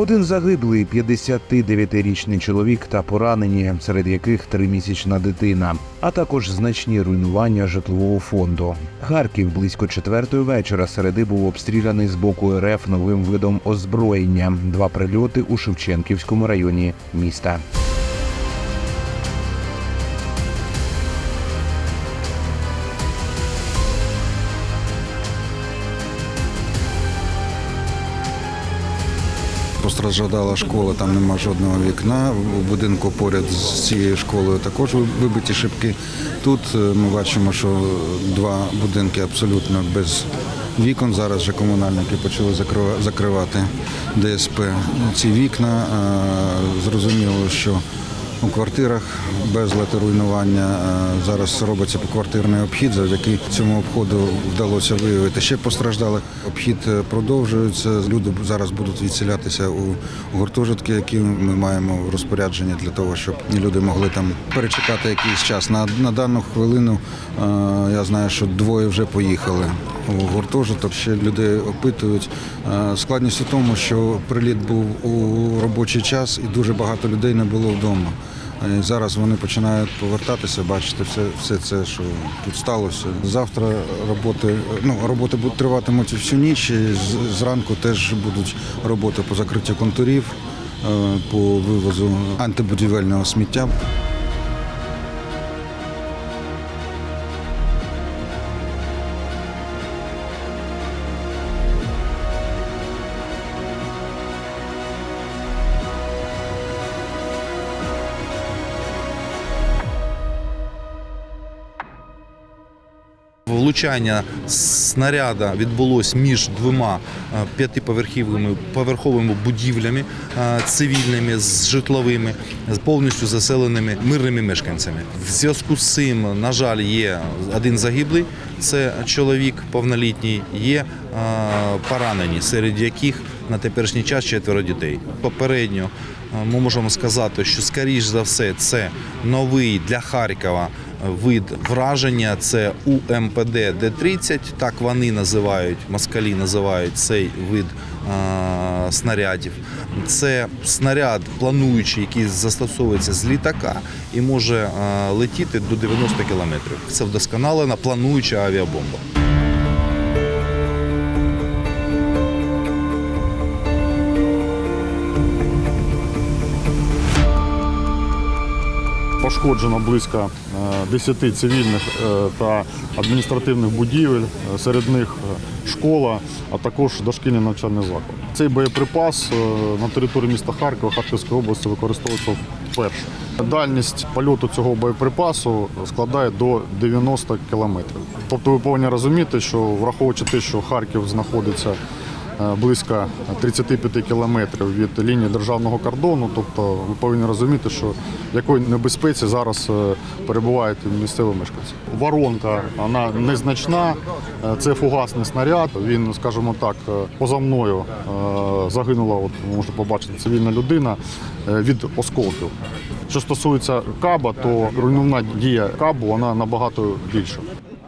Один загиблий 59-річний чоловік та поранені, серед яких тримісячна дитина, а також значні руйнування житлового фонду. Харків близько четвертої вечора середи був обстріляний з боку РФ новим видом озброєння. Два прильоти у Шевченківському районі міста. Постраждала школа, там нема жодного вікна. У будинку поряд з цією школою також вибиті шибки. Тут е, ми бачимо, що два будинки абсолютно без вікон. Зараз же комунальники почали закрива- закривати ДСП. Ці вікна зрозуміло, що у квартирах безлад і руйнування. Е, Зараз робиться поквартирний обхід. Завдяки цьому обходу вдалося виявити ще постраждалих. Обхід е, продовжується. Люди зараз будуть відселятися у гуртожитки, які ми маємо в розпорядженні для того, щоб люди могли там перечекати якийсь час. На, на дану хвилину е, я знаю, що двоє вже поїхали у гуртожиток. Ще людей опитують. Складність у тому, що приліт був у робочий час і дуже багато людей не було вдома. І зараз вони починають повертатися, бачити все, все це, що тут сталося. Завтра роботи, ну, роботи будуть триватимуть всю ніч. І зранку теж будуть роботи по закриттю контурів, е, по вивозу антибудівельного сміття. Влучання снаряда відбулось між двома е, п'ятиповерхівними поверховими будівлями е, цивільними з житловими, повністю заселеними мирними мешканцями. В зв'язку з цим, на жаль, є один загиблий. Це чоловік повнолітній, є е, поранені, серед яких на теперішній час четверо дітей. Попередньо ми можемо сказати, що скоріш за все це новий для Харкова вид враження. Це УМПД Д-30, так вони називають, москалі називають цей вид е, снарядів. Це снаряд плануючий, який застосовується з літака і може е, летіти до 90 кілометрів. Це вдосконалена плануюча авіабомба. Пошкоджено близько е, 10 цивільних е, та адміністративних будівель, е, серед них е, школа, а також дошкільний навчальний заклад. Цей боєприпас е, на території міста Харкова Харківської області використовується вперше. Дальність польоту цього боєприпасу складає до 90 кілометрів. Тобто ви повинні розуміти, що враховуючи те, що Харків знаходиться е, близько 35 кілометрів від лінії державного кордону. Тобто ви повинні розуміти, що в якої небезпеці зараз е, перебувають місцеві мешканці. Воронка вона незначна, е, це фугасний снаряд. Він, скажімо так, е, поза мною е, загинула, от можете побачити, цивільна людина е, від осколків. Що стосується каба, то руйнівна дія кабу вона набагато більша.